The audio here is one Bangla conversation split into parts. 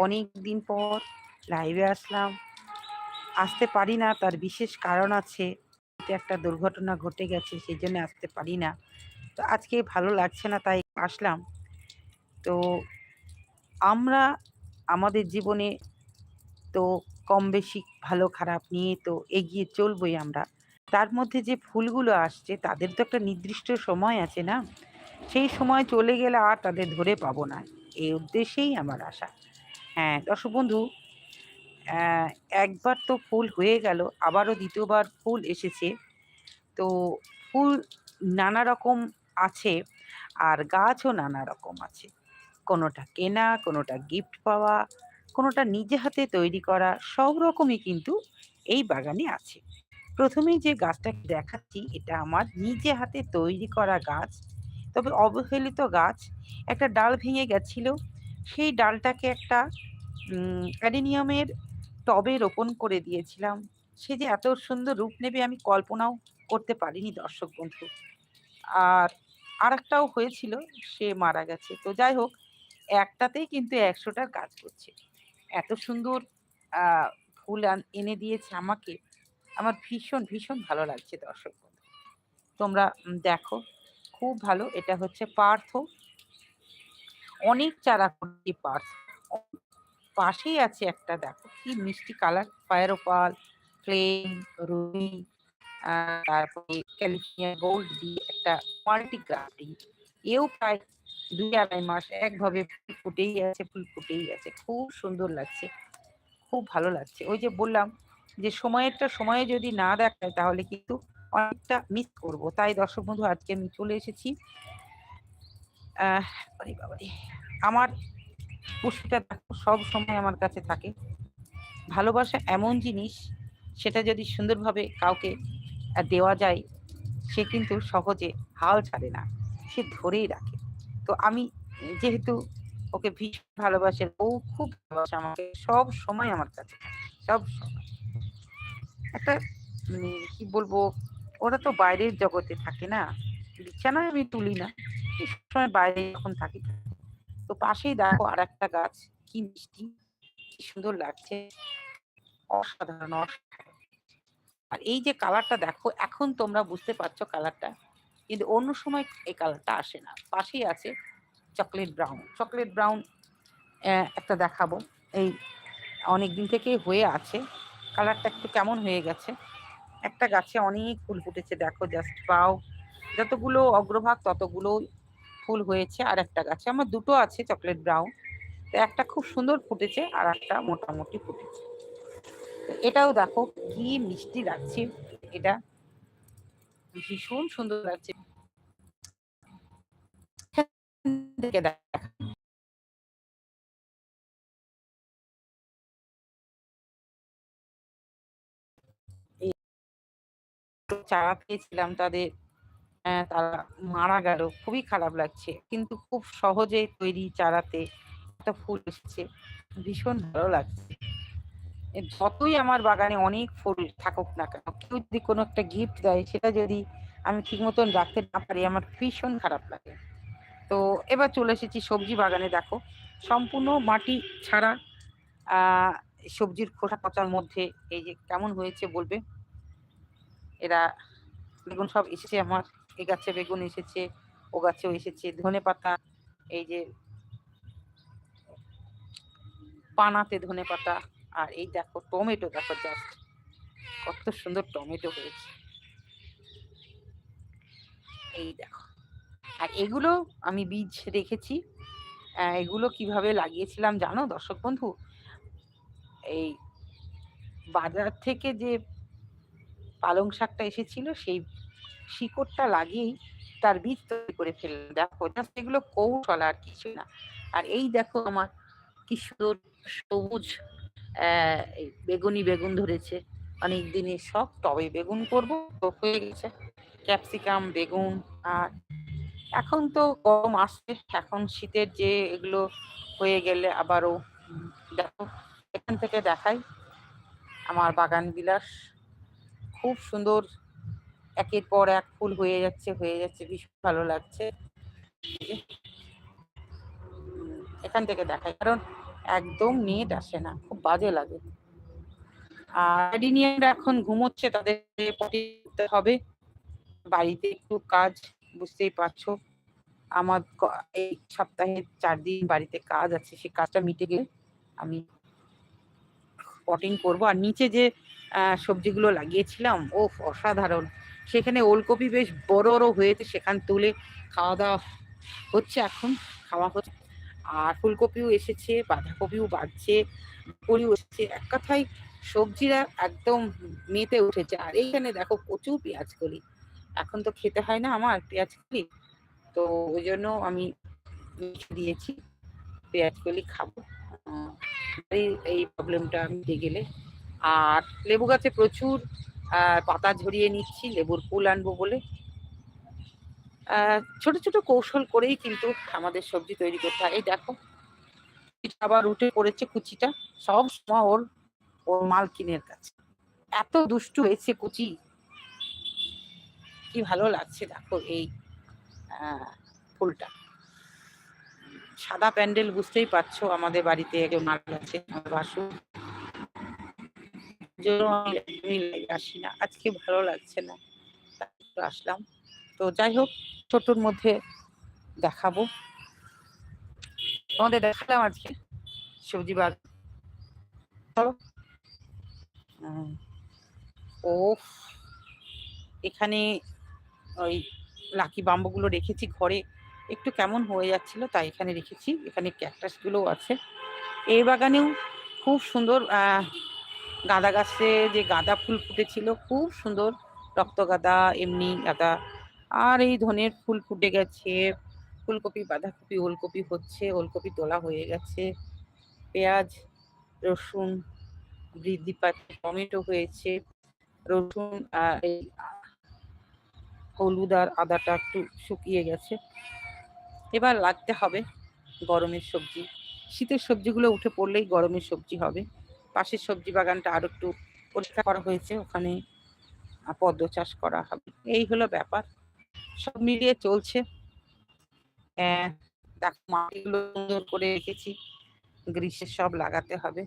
অনেক দিন পর লাইভে আসলাম। আসতে পারি না, তার বিশেষ কারণ আছে একটা দুর্ঘটনা ঘটে গেছে, সেই জন্য আসতে পারি না। তো আজকে ভালো লাগছে না, তাই আসলাম। তো আমরা, আমাদের জীবনে তো কম বেশি ভালো, খারাপ নিয়ে তো এগিয়ে চলবই আমরা। তার মধ্যে যে ফুলগুলো আসছে, তাদের তো একটা নির্দিষ্ট সময় আছে না? সেই সময় চলে গেলে আর তাদের ধরে পাবো না। এই উদ্দেশ্যেই আমার আশা। হ্যাঁ দর্শক বন্ধু একবার তো ফুল হয়ে গেল, আবারও দ্বিতীয়বার ফুল এসেছে। তো ফুল নানা রকম আছে আর গাছও নানা রকম আছে। কোনোটা কেনা, কোনোটা গিফট পাওয়া, কোনোটা নিজে হাতে তৈরি করা, সব রকমই কিন্তু এই বাগানে আছে। প্রথমেই যে গাছটাকে দেখাচ্ছি, এটা আমার নিজে হাতে তৈরি করা গাছ, তবে অবহেলিত গাছ। একটা ডাল ভেঙে গেছিল সেই ডালটাকে একটা অ্যাডিনিয়ামের টবে রোপণ করে দিয়েছিলাম। সে যে এত সুন্দর রূপ নেবে আমি কল্পনাও করতে পারিনি দর্শক বন্ধু। আর আর একটাও হয়েছিল, সে মারা গেছে। তো যাই হোক, একটাতেই কিন্তু একশোটার কাজ করছে। এত সুন্দর ফুল এনে দিয়েছে আমাকে। আমার ভীষণ ভীষণ ভালো লাগছে দর্শক বন্ধু। তোমরা দেখো, খুব ভালো। এটা হচ্ছে পার্থ। অনেক চারা করছি পার্থ পাশেই আছে একটা, দেখো কি মিষ্টি কালার ফায়ার ওপাল ফ্লেম, রুই তারপরে ক্যালিফোর্নিয়া গোল্ড দিয়ে একটা মাল্টি গ্রাফটিং এও প্রায় দুই আড়াই মাস একভাবে ফুল ফুটেই আছে, ফুল ফুটেই আছে। খুব সুন্দর লাগছে, খুব ভালো লাগছে। ওই যে বললাম যে সময়েরটা সময়ে যদি না দেখায় তাহলে কিন্তু অনেকটা মিস করব। তাই দর্শক বন্ধু, আজকে আমি চলে এসেছি আমার পুষ্পিটা দেখো সব সময় আমার কাছে থাকে। ভালোবাসা এমন জিনিস, সেটা যদি সুন্দরভাবে কাউকে দেওয়া যায়, সে কিন্তু সহজে হাল ছাড়ে না। সে ধরেই রাখে। তো আমি যেহেতু ওকে ভীষণ ভালোবাসে, ও খুব ভালোবাসে আমাকে, সব সময় আমার কাছে সব সময়। একটা মানে কি বলব, ওরা তো বাইরের জগতে থাকে না। বিছানায় আমি তুলি না। সময় বাইরে যখন থাকি, তো পাশেই দেখো আর একটা গাছ, কি মিষ্টি, কি সুন্দর লাগছে। অসাধারণ অসাধারণ। আর এই যে কালারটা দেখো, এখন তোমরা বুঝতে পারছ কালারটা, কিন্তু অন্য সময় এই কালারটা আসে না। পাশেই আছে চকলেট ব্রাউন। চকলেট ব্রাউন একটা দেখাবো। এই অনেক দিন থেকেই হয়ে আছে। কালারটা একটু কেমন হয়ে গেছে। একটা গাছে অনেক ফুল ফুটেছে, দেখো জাস্ট পাও। যতগুলো অগ্রভাগ ততগুলো ফুল হয়েছে আর একটা গাছে। আমার দুটো আছে চকলেট ব্রাউন। তো একটা খুব সুন্দর ফুটেছে আর একটা মোটামুটি ফুটেছে। এটাও দেখো কি মিষ্টি লাগছে। এটা ভীষণ সুন্দর লাগছে। চারা পেয়েছিলাম তাদের তারা মারা গেল। খুবই খারাপ লাগছে। কিন্তু খুব সহজে তৈরি চারাতে একটা ফুল এসেছে। ভীষণ ভালো লাগছে। যতই আমার বাগানে অনেক ফুল থাকুক না কেন, কেউ যদি কোনো একটা গিফট দেয়, সেটা যদি আমি ঠিক মতন রাখতে না পারি, আমার ভীষণ খারাপ লাগে। তো এবার চলে এসেছি সবজি বাগানে, দেখো। সম্পূর্ণ মাটি ছাড়া সবজির খোসা পচার মধ্যে, এই যে কেমন হয়েছে বলবে? এরা দেখুন সব এসেছে আমার। এই গাছে বেগুন এসেছে, ও গাছেও এসেছে। ধনে পাতা, এই যে পানাতে ধনে পাতা, আর এই দেখো টমেটো, দেখো জাস্ট কত সুন্দর টমেটো হয়েছে। এই দেখো। আর এগুলো আমি বীজ রেখেছি। এগুলো কীভাবে লাগিয়েছিলাম জানো দর্শক বন্ধু? এই বাজার থেকে যে পালং শাকটা এসেছিল, সেই শিকড়টা লাগিয়েই তার বীজ তৈরি করে ফেললাম দেখো এগুলো কৌশল আর কিছু না। আর এই দেখো আমার কি সুন্দর সবুজ বেগুনি বেগুন ধরেছে। অনেক দিনে সব টবে বেগুন করব হয়ে গেছে। ক্যাপসিকাম, বেগুন আর এখন তো গরম আসছে। এখন শীতের যে এগুলো হয়ে গেলে আবারও দেখো, এখান থেকে দেখাই আমার বাগান বিলাস। খুব সুন্দর একের পর এক ফুল হয়ে যাচ্ছে হয়ে যাচ্ছে ভীষণ ভালো লাগছে। এখান থেকে দেখায় কারণ একদম নেট আসে না, খুব বাজে লাগে। আর এখন ঘুমোচ্ছে, তাদের হবে। বাড়িতে একটু কাজ, বুঝতেই পারছ। আমার এই সপ্তাহে চার দিন বাড়িতে কাজ আছে সেই কাজটা মিটে গেলে আমি পটিং করব। আর নিচে যে সবজিগুলো লাগিয়েছিলাম ও অসাধারণ। সেখানে ওলকপি বেশ বড় বড় হয়েছে, সেখান তুলে খাওয়া দাওয়া হচ্ছে এখন, খাওয়া হচ্ছে। আর ফুলকপিও এসেছে, বাঁধাকপিও বাড়ছে ব্রকলিও এসেছে। এক কথায় সবজিরা একদম মেতে উঠেছে। আর এইখানে দেখো প্রচুর পেঁয়াজ কলি এখন তো খেতে হয় না আমার পেঁয়াজ কলি তো ওই জন্য আমি দিয়েছি পেঁয়াজ কলি খাব এই প্রবলেমটা মিটে গেলে। আর লেবু গাছে প্রচুর পাতা ঝরিয়ে নিচ্ছি, লেবুর ফুল আনব বলে। ছোট ছোট কৌশল করেই কিন্তু আমাদের সবজি তৈরি করতে হয়। এই দেখো আবার উঠে পড়েছে কুচিটা, সব সময় ওর ওর মালকিনের কাছে। এত দুষ্টু হয়েছে কুচি। কি ভালো লাগছে, দেখো এই ফুলটা। সাদা প্যান্ডেল বুঝতেই পারছ, আমাদের বাড়িতে একজন মারা আছে, আমার বাসু আসি না আজকে ভালো লাগছে না। আসলাম। তো যাই হোক, ছোটর মধ্যে দেখাবো। তোমাদের দেখালাম আজকে সবজি বাগ। চলো। ও এখানে ওই লাকি বাম্বুগুলো রেখেছি ঘরে। একটু কেমন হয়ে যাচ্ছিল তাই এখানে রেখেছি। এখানে ক্যাকটাস গুলোও আছে। এই বাগানেও খুব সুন্দর গাঁদা গাছে যে গাঁদা ফুল ফুটেছিল, খুব সুন্দর রক্ত গাঁদা এমনি গাঁদা। আর এই ধনের ফুল ফুটে গেছে, ফুলকপি, বাঁধাকপি, ওলকপি হচ্ছে, ওলকপি তোলা হয়ে গেছে। পেঁয়াজ, রসুন, বৃদ্ধি পাচ্ছে, টমেটো হয়েছে, রসুন এই হলুদ আর আদাটা একটু শুকিয়ে গেছে। এবার লাগতে হবে গরমের সবজি। শীতের সবজিগুলো উঠে পড়লেই গরমের সবজি হবে। পাশের সবজি বাগানটা আরও একটু পরিষ্কার করা হয়েছে, ওখানে পদ্ম চাষ করা হবে। এই হলো ব্যাপার। সব মিলিয়ে চলছে। হ্যাঁ দেখো মাটিগুলো সুন্দর করে রেখেছি। গ্রীষ্মের সব লাগাতে হবে।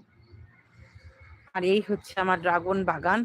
আর এই হচ্ছে আমার ড্রাগন বাগান।